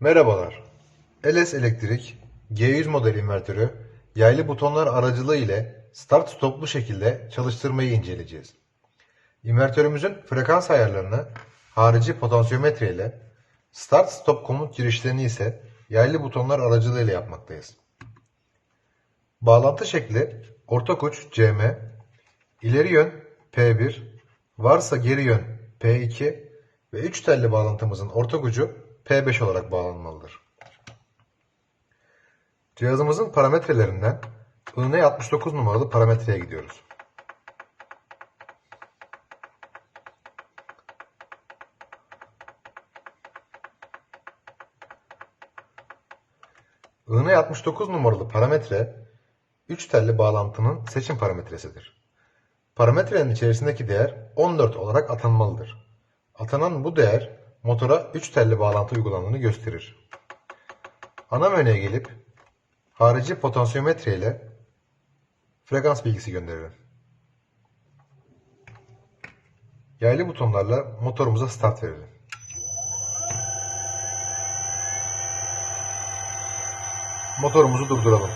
Merhabalar. LS Elektrik G100 model invertörü yaylı butonlar aracılığı ile start stoplu şekilde çalıştırmayı inceleyeceğiz. İnvertörümüzün frekans ayarlarını harici potansiyometre ile start stop komut girişlerini ise yaylı butonlar aracılığı ile yapmaktayız. Bağlantı şekli ortak uç CM, ileri yön P1, varsa geri yön P2 ve 3 telli bağlantımızın ortak ucu P5 olarak bağlanmalıdır. Cihazımızın parametrelerinden IN69 numaralı parametreye gidiyoruz. IN69 numaralı parametre 3 telli bağlantının seçim parametresidir. Parametrenin içerisindeki değer 14 olarak atanmalıdır. Atanan bu değer motora 3 telli bağlantı uygulandığını gösterir. Ana menüye gelip harici potansiyometre ile frekans bilgisi gönderelim. Yaylı butonlarla motorumuza start verelim. Motorumuzu durduralım.